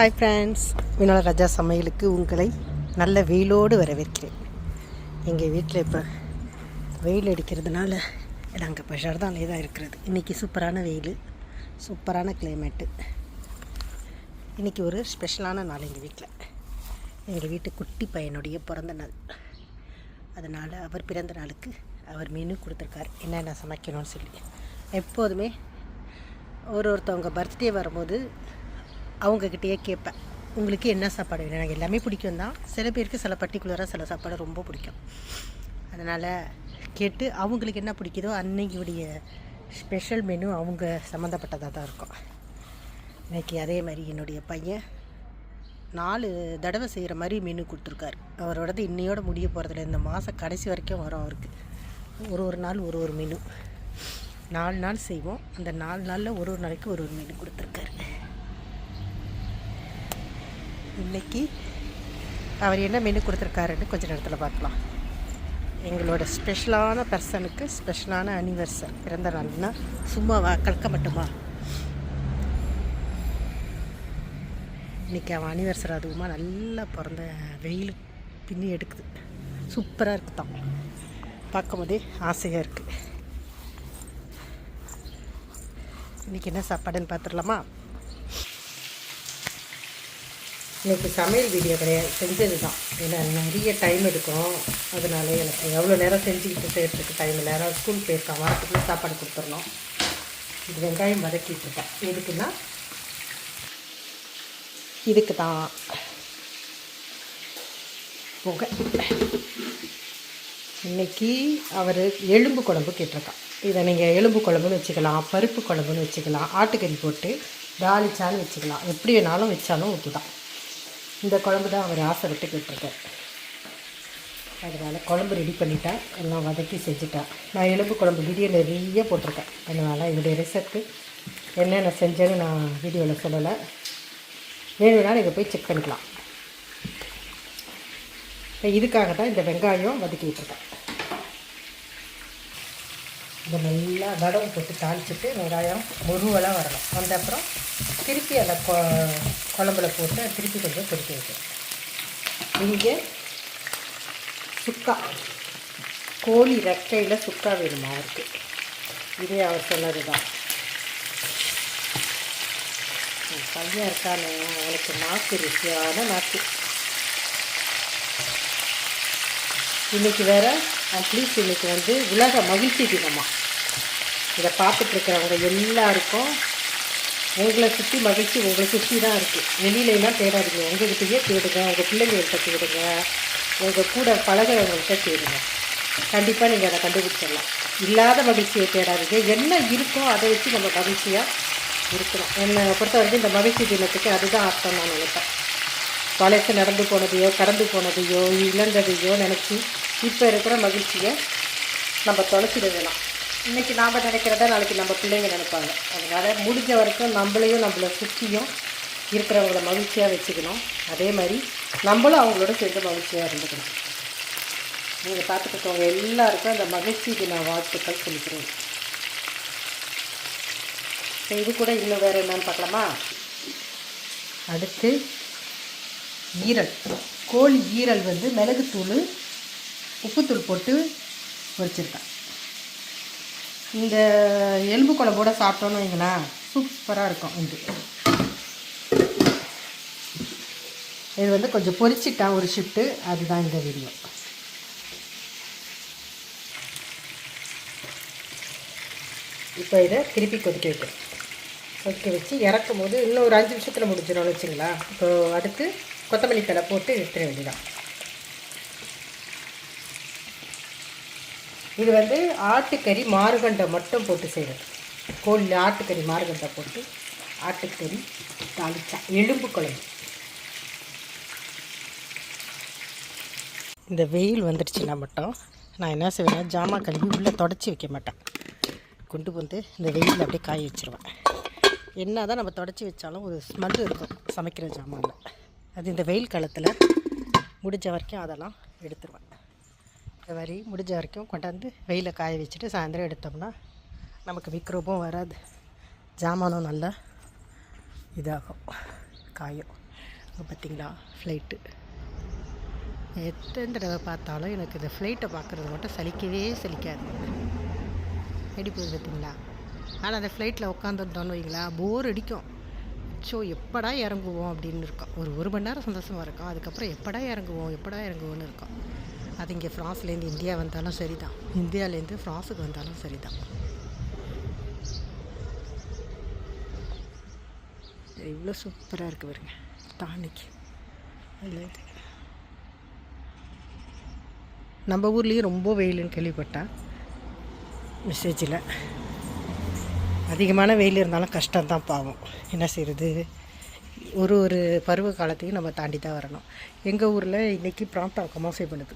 Hi friends வினோல ராஜா சமையலுக்கு உங்களை நல்ல வெயிலோடு வரவேற்கிறேன். எங்கள் வீட்டில் இப்போ வெயில் அடிக்கிறதுனால நாங்கள் இப்போ ஷர்தாலே தான் இருக்கிறது. இன்றைக்கி சூப்பரான வெயில் சூப்பரான கிளைமேட்டு இன்றைக்கி ஒரு ஸ்பெஷலான நாள் எங்கள் வீட்டில் எங்கள் வீட்டு குட்டி பையனுடைய பிறந்த நாள். அதனால் அவர் பிறந்த நாளுக்கு அவர் மெனு கொடுத்துருக்காரு. என்னென்ன சமைக்கணும்னு சொல்லி. எப்போதுமே ஒரு ஒருத்தவங்க பர்த்டே வரும்போது அவங்கக்கிட்டேயே கேட்பேன். உங்களுக்கு என்ன சாப்பாடு வேணும்? எனக்கு எல்லாமே பிடிக்கும் தான். சில பேருக்கு சில பர்டிகுலராக சில சாப்பாடு ரொம்ப பிடிக்கும். அதனால் கேட்டு அவங்களுக்கு என்ன பிடிக்குதோ அன்னைக்குடைய ஸ்பெஷல் மெனு அவங்க சம்மந்தப்பட்டதாக தான் இருக்கும். இன்றைக்கி அதே மாதிரி என்னுடைய பையன் நாலு தடவை செய்கிற மாதிரி மெனு கொடுத்துருக்காரு. அவரோடது இன்னையோட முடிய போகிறதில்ல இந்த மாதம் கடைசி வரைக்கும் வரும் அவருக்கு. ஒரு ஒரு நாள் ஒரு ஒரு மெனு நாலு நாள் செய்வோம். அந்த நாலு நாளில் ஒரு ஒரு நாளைக்கு ஒரு ஒரு மெனு கொடுத்துருக்காரு. இன்னைக்கு அவர் என்ன மெனு கொடுத்துருக்காருன்னு கொஞ்ச நேரத்தில் பார்க்கலாம். எங்களோட ஸ்பெஷலான பர்சனுக்கு ஸ்பெஷலான அனிவர்சரி பிறந்த நாள்னா சும்மாவா? கலக்க மட்டுமா? இன்றைக்கி அவன் அனிவர்சரி அதுவுமா நல்லா பிறந்த வெயில் பின்னி எடுக்குது. சூப்பராக இருக்குதான். பார்க்கும் போதே ஆசையாக இருக்குது இன்றைக்கி என்ன சாப்பாடுன்னு பார்த்துடலாமா? இன்றைக்கி சமையல் வீடியோ கிடையாது. செஞ்சது தான் ஏன்னா நிறைய டைம் எடுக்கும் அதனால எனக்கு எவ்வளோ நேரம் செஞ்சுக்கிட்டு செய்கிறதுக்கு டைம் இல்லை. யாராவது ஸ்கூல் போயிருக்கான். வாரத்துக்குள்ளே சாப்பாடு கொடுத்துடணும். இது வெங்காயம் வதக்கிட்டு இருக்கேன். எதுக்குன்னா இதுக்கு தான் புகை. இன்னைக்கு அவர் எலும்பு குழம்பு கேட்டிருக்கான். இதை நீங்கள் எலும்பு குழம்புன்னு வச்சுக்கலாம் பருப்பு குழம்புன்னு வச்சுக்கலாம் ஆட்டுக்கறி போட்டு தாளிச்சாலும் வச்சுக்கலாம். எப்படி வேணாலும் வச்சாலும் ஓகே தான் இந்த குழம்பு தான் அவர் ஆசைப்பட்டு கேட்டிருக்கார். அதனால் குழம்பு ரெடி பண்ணிட்டேன் எல்லாம் வதக்கி செஞ்சுட்டா. நான் எலும்பு குழம்பு வீடியோ நிறைய போட்டிருக்கேன். அதனால் இதோடைய ரெசிப்ட்டு என்னென்ன செஞ்சேன்னு நான் வீடியோவில் சொல்லலை. வேணும்னா நீங்கள் போய் செக் பண்ணிக்கலாம். இப்போ இதுக்காக தான் இந்த வெங்காயம் வதக்கி விட்டுருக்கேன். இதை நல்லா வடவு போட்டு தாளிச்சிட்டு வெங்காயம் முருவலாக வரணும். வந்த அப்புறம் திருப்பி அந்த கொ குழம்புல போட்டு திருப்பி கொஞ்சம் கொதிக்க வைக்கணும் இங்கே சுக்கா கோழி ரெக்கையில் சுக்கா வேணுமா அவருக்கு? இதே அவர் சொன்னது தான் பையன் இருக்கானே அவளுக்கு நாக்கு ருசியான நாக்கு. இன்றைக்கி வேற அட்லீஸ்ட் இன்றைக்கி வந்து உலக மகிழ்ச்சி தினமாக இதை பார்த்துட்டு இருக்கிறவங்க எல்லாருக்கும் உங்களை சுற்றி மகிழ்ச்சி உங்களை சுற்றி தான் இருக்குது வெளியிலலாம் தேடாதீங்க. உங்கள்கிட்டயே தேடுங்க. உங்கள் பிள்ளைங்கள்கிட்ட தேடுங்க. உங்கள் கூட பழகிறவங்கள்கிட்ட தேடுங்க. கண்டிப்பாக நீங்கள் அதை கண்டுபிடிச்சிடலாம். இல்லாத மகிழ்ச்சியை தேடாதீங்க. என்ன இருக்கோ அதை வச்சு நம்ம மகிழ்ச்சியாக இருக்கணும் என்னை பொறுத்த வரைக்கும் இந்த மகிழ்ச்சி தினத்துக்கு அதுதான் அர்த்தம் நான் நினைப்பேன். பழசு நடந்து போனதையோ கடந்து போனதையோ இழந்ததையோ நினச்சி இப்போ இருக்கிற மகிழ்ச்சியை நம்ம தொலைச்சிட வேணாம். இன்றைக்கி நாம் நினைக்கிறத நாளைக்கு நம்ம பிள்ளைங்க நினைப்பாங்க. அதனால் முடிஞ்ச வரைக்கும் நம்மளையும் நம்மளை சுற்றியும் இருக்கிறவங்கள மகிழ்ச்சியாக வச்சுக்கணும். அதே மாதிரி நம்மளும் அவங்களோட சேர்ந்து மகிழ்ச்சியாக இருந்துக்கணும். நீங்கள் பார்த்துக்கிட்டவங்க எல்லாருக்கும் அந்த மகிழ்ச்சிக்கு நான் வாழ்த்துக்கள் சொல்லிக்கிறேன். இப்போ இது கூட இன்னும் வேறு என்னன்னு பார்க்கலாமா? அடுத்து ஈரல். கோழி ஈரல் வந்து மிளகுத்தூள் உப்புத்தூள் போட்டு பொரிச்சிருக்கேன் இந்த எலும்பு குழம்போட சாப்பிட்டோன்னு வைங்களேன் சூப்பராக இருக்கும் இது. இது வந்து கொஞ்சம் பொரிச்சிட்டேன் ஒரு ஷிஃப்ட்டு அதுதான் இந்த வீடியோ இப்போ இதை திருப்பி கொதிக்க வைக்கிறேன். கொதிக்க வச்சு இறக்கும் போது இன்னும் ஒரு அஞ்சு நிமிஷத்தில் முடிஞ்சிடும்னு வச்சுங்களா இப்போ அடுத்து கொத்தமல்லி தலை போட்டு எடுத்துட வேண்டியதான் இது வந்து ஆட்டுக்கறி மாறுகண்டை மட்டும் போட்டு செய்கிறது கோழி ஆட்டுக்கறி மாறுகண்டை போட்டு ஆட்டுக்கறி தாளிச்சா. எலும்பு குழம்பு. இந்த வெயில் வந்துடுச்சுன்னா மட்டும் நான் என்ன செய்வேன்னா ஜாமான் கழுவி உள்ளே தொடச்சி வைக்க மாட்டேன். கொண்டு வந்து இந்த வெயிலில் அப்படியே காய வச்சுருவேன். என்ன தான் நம்ம தொடச்சி வச்சாலும் ஒரு ஸ்மெல் இருக்கும் சமைக்கிற ஜாமானில். அது இந்த வெயில் காலத்தில் முடிஞ்ச வரைக்கும் அதெல்லாம் எடுத்துருவேன். இந்த மாதிரி முடிஞ்ச வரைக்கும் கொண்டாந்து வெயிலில் காய வச்சுட்டு சாயந்தரம் எடுத்தோம்னா நமக்கு மிக்ரோபும் வராது. ஜாமானும் நல்லா இதாகும். காயும். பார்த்திங்களா பார்த்தீங்களா ஃப்ளைட்டு எத்தனை தடவை பார்த்தாலும் எனக்கு இந்த ஃப்ளைட்டை பார்க்குறது மட்டும் சலிக்கவே சலிக்காது. எப்படி போகுது பார்த்தீங்களா ஆனால் அந்த ஃப்ளைட்டில் உட்காந்துருந்தோன்னு வைங்களா போர் அடிக்கும். ஸோ எப்படா இறங்குவோம் அப்படின்னு இருக்கோம். ஒரு ஒரு மணி நேரம் சந்தோஷமாக இருக்கும். அதுக்கப்புறம் எப்படா இறங்குவோம் எப்படா இறங்குவோன்னு இருக்கும். அது இங்கே ஃப்ரான்ஸ்லேருந்து இந்தியா வந்தாலும் சரி தான் இந்தியாவிலேருந்து ஃப்ரான்ஸுக்கு வந்தாலும் சரி தான் இவ்வளோ சூப்பராக இருக்குது பாருங்க டானிக்கு அதுலேருந்து நம்ம ஊர்லேயும் ரொம்ப வெயில்னு கேள்விப்பட்டேன் மெசேஜில் அதிகமான வெயில் இருந்தாலும் கஷ்டம்தான் பாவம். என்ன செய்கிறது ஒரு ஒரு பருவ காலத்தையும் நம்ம தாண்டி தான் வரணும். எங்கள் ஊரில் இன்றைக்கி ப்ராம்ப்ட் அமாவாசை பண்ணுது.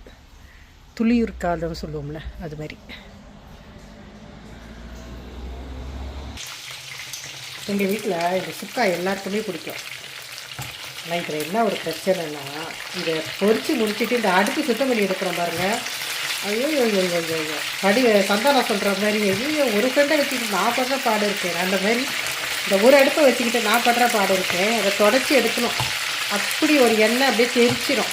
துளியூர் காலம் சொல்லுவோம்ல அது மாதிரி. எங்கள் வீட்டில் இந்த சுக்கா எல்லாருக்குமே பிடிக்கும். ஆனால் இதில் என்ன ஒரு பிரச்சனைனா இதை பொறிச்சு முடிச்சுட்டு இந்த அடுப்பு சுத்தம் பண்ணி எடுக்கிறோம் பாருங்கள் ஐயோ ஐயோ ஐயோ ஐயோ படி சந்தானம் சொல்கிற மாதிரி ஐயோ ஒரு ஃப்ரெண்டை வச்சுக்கிட்டு நான் படுற பாடு இருக்கேன் அந்த மாதிரி இந்த ஒரு அடுப்பை வச்சுக்கிட்டு நான் படுற பாடு இருக்கேன் அதை தொடச்சி எடுக்கணும் அப்படி ஒரு எண்ணெய் அப்படியே தெரிச்சிடும்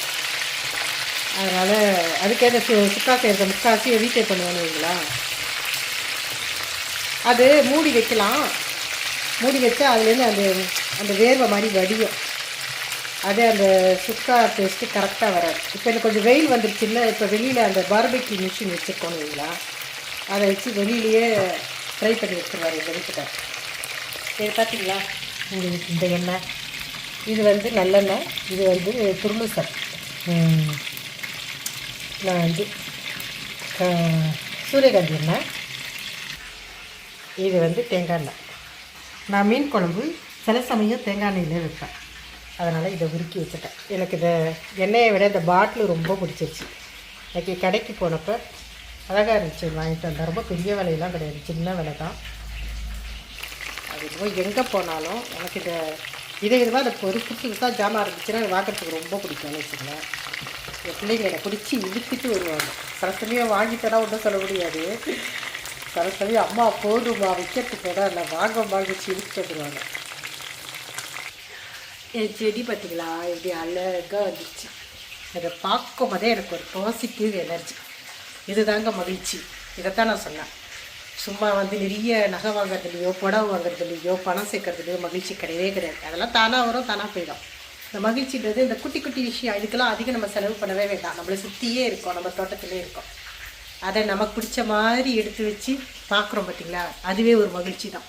அதனால் அதுக்கே இந்த சு சுக்கா செய்கிற முக்காசி வீட்டை பண்ணுவேன்னு வைங்களா அது மூடி வைக்கலாம். மூடி வச்சா அதுலேருந்து அந்த அந்த வேர்வை மாதிரி வடியும். அதே அந்த சுக்கா டேஸ்ட்டு கரெக்டாக வராது. இப்போ எனக்கு கொஞ்சம் வெயில் வந்துருச்சுல்ல இப்போ வெளியில் அந்த பார்பிக்யூ மிஷின் வச்சுருக்கோம் இல்லைங்களா அதை வச்சு வெளியிலேயே ட்ரை பண்ணி வச்சுருவாரு எங்கள் வீட்டுக்கார். இது பார்த்தீங்களா இந்த எண்ணெய். இது வந்து நல்லெண்ணெய். இது வந்து துருணுசல் நான் வந்து சூரியகாந்தி எண்ணெய் இது வந்து தேங்காய் எண்ணெய். நான் மீன் குழம்பு சில சமயம் தேங்காய் எண்ணெயிலே வைப்பேன். அதனால் இதை உருக்கி வச்சுட்டேன். எனக்கு இந்த எண்ணெயை விட இந்த பாட்டில் ரொம்ப பிடிச்சிருச்சு. எனக்கு கடைக்கு போனப்போ அழகாக இருந்துச்சு. வாங்கிட்டு வந்தேன். ரொம்ப பெரிய விலையெல்லாம் கிடையாது. சின்ன விலை தான். அது போய் எங்கே போனாலும் எனக்கு இந்த இதை விதமாக இந்த ஒரு புதுசு புதுசாக ஜாமான் இருந்துச்சுன்னா வாங்குறதுக்கு ரொம்ப பிடிக்கும் வச்சுக்கோங்களேன். என் பிள்ளைங்க என்னை பிடிச்சி இழுத்துட்டு வருவாங்க. சில சமயம் ஒன்றும் சொல்ல முடியாது. சரஸ்வதி அம்மா போதுமா வைக்கிறதுக்கு இடம் இல்லை வாங்க வாங்கிச்சு இழுத்துட்டு வருவாங்க என் செடி பார்த்தீங்களா? இப்படி அழகாக வந்துச்சு அதை பார்க்கும் போதே எனக்கு ஒரு பாசிட்டிவ் எனர்ஜி. இதுதாங்க மகிழ்ச்சி. இதைத்தான் நான் சொன்னேன். சும்மா வந்து நிறைய நகை வாங்குறதுலையோ புடவை வாங்குறதுலையோ பணம் சேர்க்கறதுலையோ மகிழ்ச்சி கிடையவே கிடையாது. அதெல்லாம் தானாக வரும் தானாக போயிடும். இந்த மகிழ்ச்சின்றது இந்த குட்டி குட்டி விஷயம் இதுக்கெல்லாம் அதிகம் நம்ம செலவு பண்ணவே வேண்டாம். நம்மளை சுற்றியே இருக்கோம் நம்ம தோட்டத்திலே இருக்கோம். அதை நமக்கு பிடிச்ச மாதிரி எடுத்து வச்சு பார்க்குறோம் பார்த்தீங்களா? அதுவே ஒரு மகிழ்ச்சி தான்.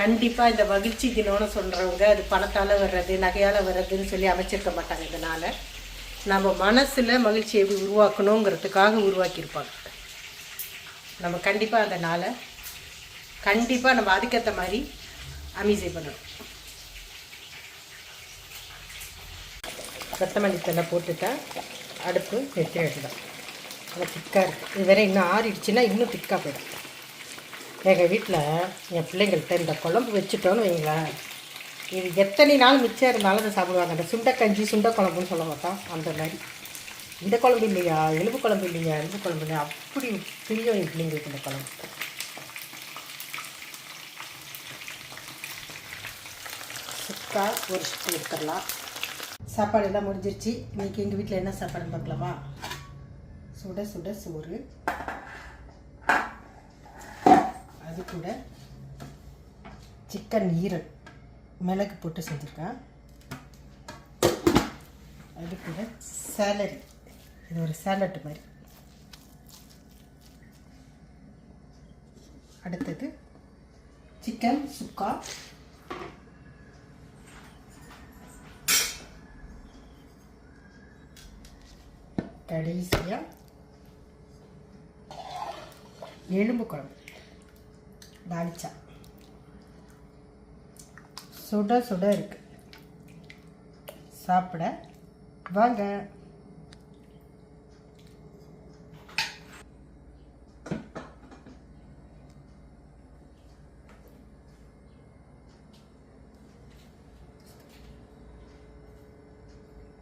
கண்டிப்பாக இந்த மகிழ்ச்சி தினம்னு சொல்கிறவங்க அது பணத்தால் வர்றது நகையால் வர்றதுன்னு சொல்லி அமைச்சிருக்க மாட்டாங்க இதனால். நம்ம மனசில் மகிழ்ச்சி எப்படி உருவாக்கணுங்கிறதுக்காக உருவாக்கியிருப்பாங்க. நம்ம கண்டிப்பாக அந்த நாளை கண்டிப்பாக நம்ம அதுக்கேற்ற மாதிரி அமீசை பண்ணணும். கொத்தமல்லி தலை போட்டுட்டேன் அடுப்பு நிறுத்தி வேண்டியதான் நல்லா திக்காக இருக்குது இது வேறு இன்னும் ஆறிடுச்சுன்னா இன்னும் திக்காக போயிடும். எங்கள் வீட்டில் என் பிள்ளைங்கள்ட்ட இந்த குழம்பு வச்சுட்டோன்னு வைங்களேன். இது எத்தனை நாள் மிச்சம் இருந்தாலும் அதை சாப்பிடுவாங்க. அந்த சுண்டைக்கஞ்சி சுண்டை குழம்புன்னு சொல்ல மாட்டோம் அந்த மாதிரி. இந்த குழம்பு இல்லையா? எலும்பு குழம்பு இல்லையா? எலும்பு குழம்பு இல்லையா? அப்படி பிரியும் என் பிள்ளைங்களுக்கு இந்த குழம்பு. சுக்கா ஒரு சுக்கு எடுத்துடலாம். சாப்பாடு எல்லாம் முடிஞ்சிருச்சு. இன்னைக்கு எங்கள் வீட்டில் என்ன சாப்பாடுன்னு பார்க்கலாமா? சுட சுட சோறு. அது கூட சிக்கன் ஈரல். மிளகு போட்டு செஞ்சுருக்கேன். அது கூட சேலரி இது ஒரு சேலட் மாதிரி. அடுத்தது சிக்கன் சுக்கா. கடைசியாக எலும்பு குழம்பு. தாளிச்சா. சுட சுட இருக்கு. சாப்பிட. வாங்க.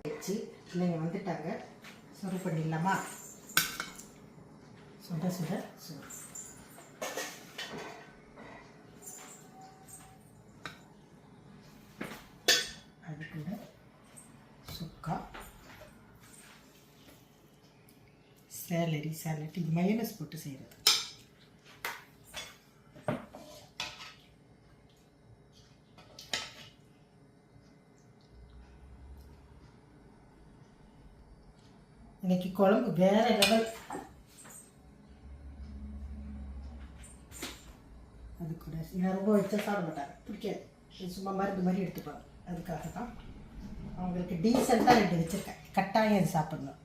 வச்சு பிள்ளைங்க வந்துட்டாங்க. சுடு பண்ணிடலாமா? சுட சுட சுடு அது கூட சுக்கா. சேலரி சாலட் இது மயனஸ் போட்டு செய்கிறது இன்னைக்கு குழம்பு வேற லெவல் அது கூட நான் ரொம்ப வச்சா சாப்பிட மாட்டாங்க பிடிக்காது சும்மா மருந்து மாதிரி எடுத்துப்பாங்க அதுக்காக தான் அவங்களுக்கு டீசெண்டாக ரெண்டு வச்சுருக்கேன் கட்டாயம் இது சாப்பிடணும்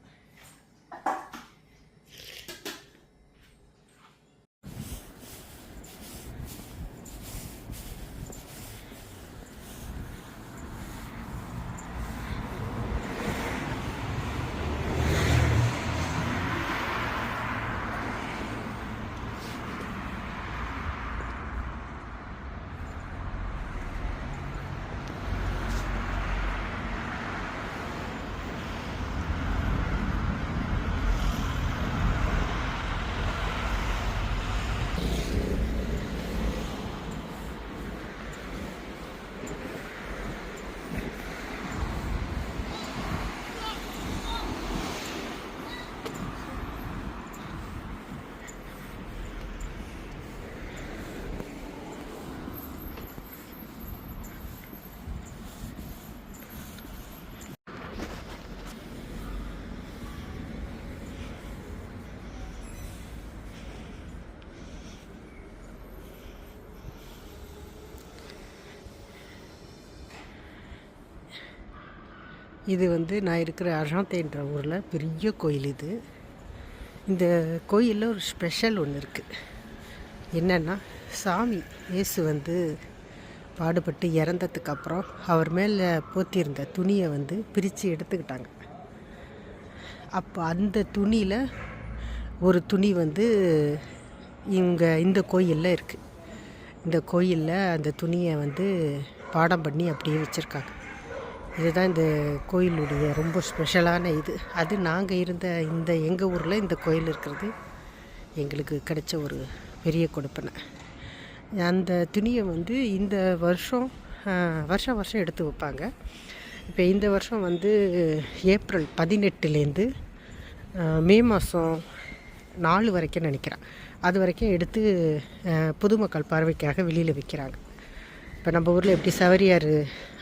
இது வந்து நான் இருக்கிற அஜாந்தேன்ற ஊரில் பெரிய கோயில் இது. இந்த கோயிலில் ஒரு ஸ்பெஷல் ஒன்று இருக்குது என்னென்னா சாமி இயேசு வந்து பாடுபட்டு இறந்ததுக்கு அப்புறம் அவர் மேலே போத்தியிருந்த துணியை வந்து பிரித்து எடுத்துக்கிட்டாங்க. அப்போ அந்த துணியில் ஒரு துணி வந்து இங்கே இந்த கோயிலில் இருக்குது இந்த கோயிலில் அந்த துணியை வந்து பாடம் பண்ணி அப்படியே வச்சுருக்காங்க. இதுதான் இந்த கோயிலுடைய ரொம்ப ஸ்பெஷலான இது. அது நாங்கள் இருந்த இந்த எங்கள் ஊரில் இந்த கோயில் இருக்கிறது எங்களுக்கு கிடைச்ச ஒரு பெரிய கொடுப்பனை. அந்த துணியை வந்து இந்த வருஷம் வருஷம் வருஷம் எடுத்து வைப்பாங்க. இப்போ இந்த வருஷம் வந்து ஏப்ரல் பதினெட்டுலேருந்து மே மாதம் நாலு வரைக்கும் நினைக்கிறேன். அது வரைக்கும் எடுத்து பொதுமக்கள் பார்வைக்காக வெளியில் விற்கிறாங்க இப்போ நம்ம ஊரில் எப்படி சவரியார்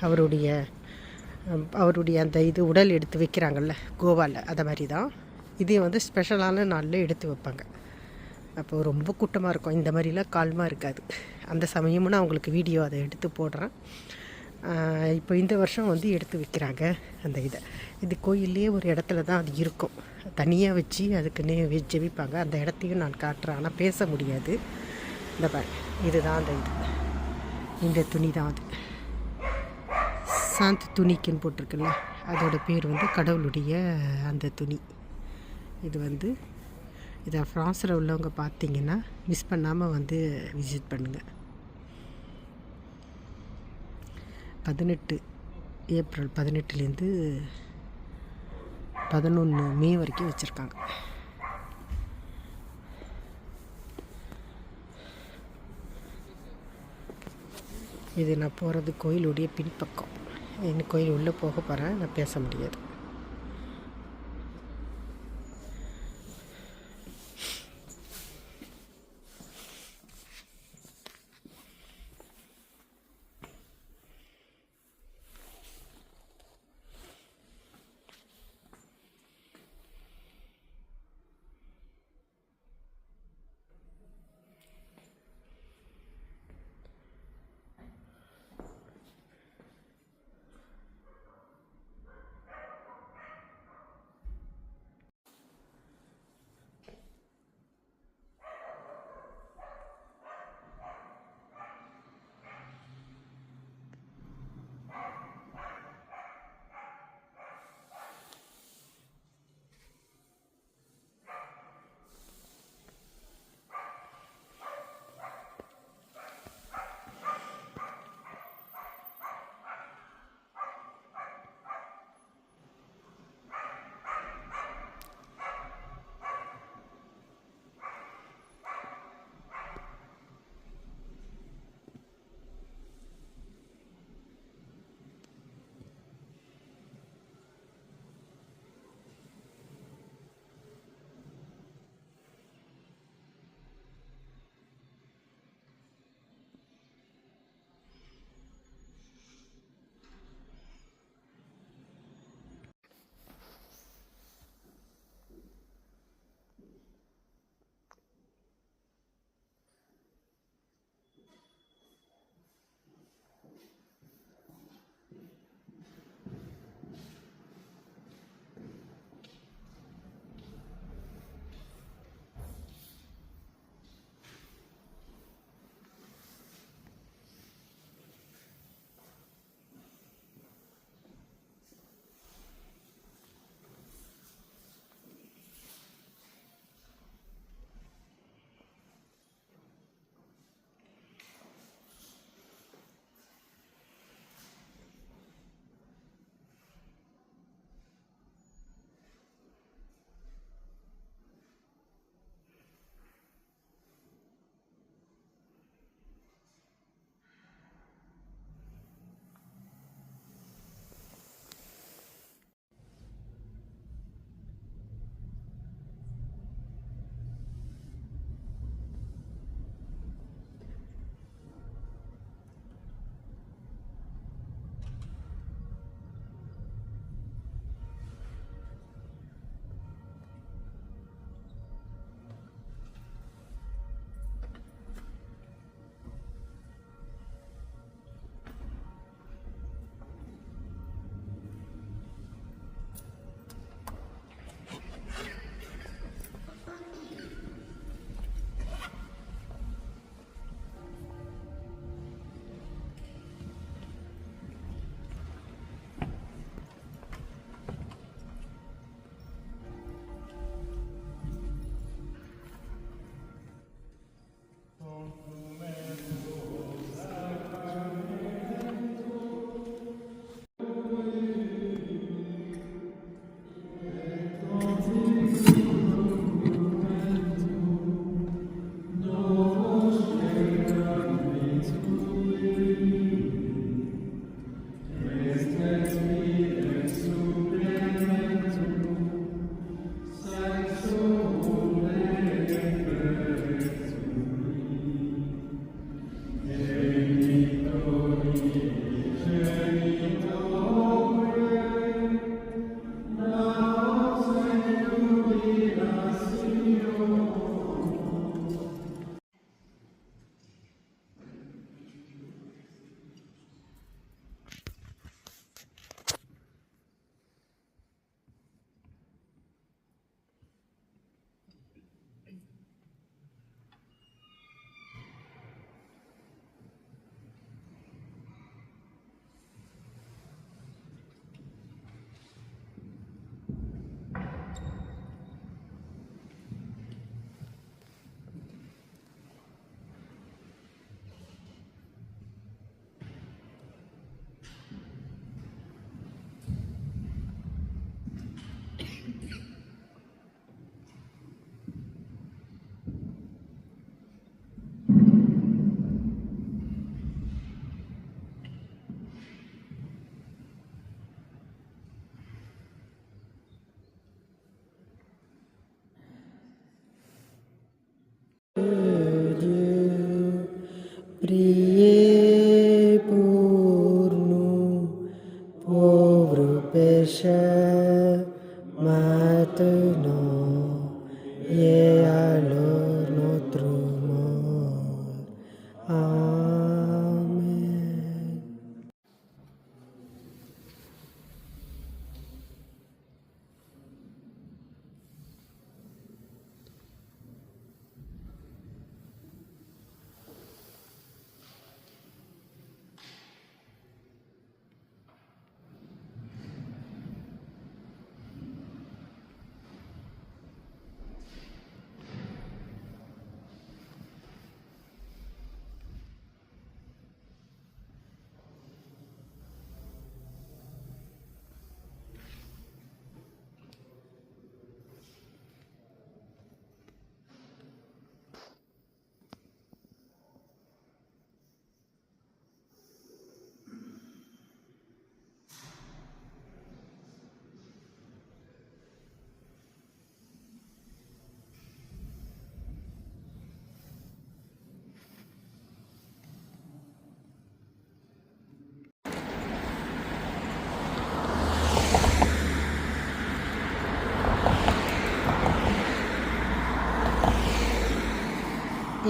அவருடைய அவருடைய அந்த இது உடல் எடுத்து வைக்கிறாங்கல்ல கோவாவில் அதை மாதிரி தான் இதே வந்து ஸ்பெஷலான நாளில் எடுத்து வைப்பாங்க. அப்போ ரொம்ப கூட்டமாக இருக்கும். இந்த மாதிரிலாம் கால்மாக இருக்காது. அந்த சமயமும் நான் உங்களுக்கு வீடியோ அதை எடுத்து போடுறேன். இப்போ இந்த வருஷம் வந்து எடுத்து வைக்கிறாங்க அந்த இதை. இது கோயில்லேயே ஒரு இடத்துல தான் அது இருக்கும். தனியாக வச்சு அதுக்குன்னே ஜெபிப்பாங்க. அந்த இடத்தையும் நான் காட்டுறேன். ஆனால் பேச முடியாது. இந்த இதுதான் அந்த இது. இந்த துணி தான் அது. சாந்த் துணிக்குன்னு போட்டிருக்குல்ல அதோடய பேர் வந்து கடவுளுடைய அந்த துணி. இது வந்து இதை ஃப்ரான்ஸில் உள்ளவங்க பார்த்தீங்கன்னா மிஸ் பண்ணாமல் வந்து விசிட் பண்ணுங்கள் பதினெட்டு ஏப்ரல் பதினெட்டுலேருந்து பதினொன்று மே வரைக்கும் வச்சுருக்காங்க. இது நான் போகிறது கோயிலுடைய பின்பக்கம். கோயில் உள்ளே போக போகிறேன். நான் பேச முடியாது.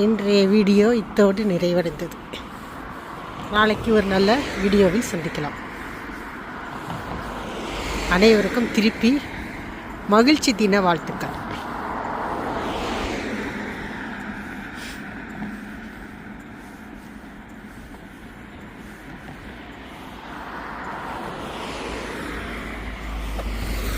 இன்றைய வீடியோ இத்தோடு நிறைவடைந்தது. நாளைக்கு ஒரு நல்ல வீடியோவில் சந்திக்கலாம். அனைவருக்கும் திருப்பி மகிழ்ச்சி தின வாழ்த்துக்கள்.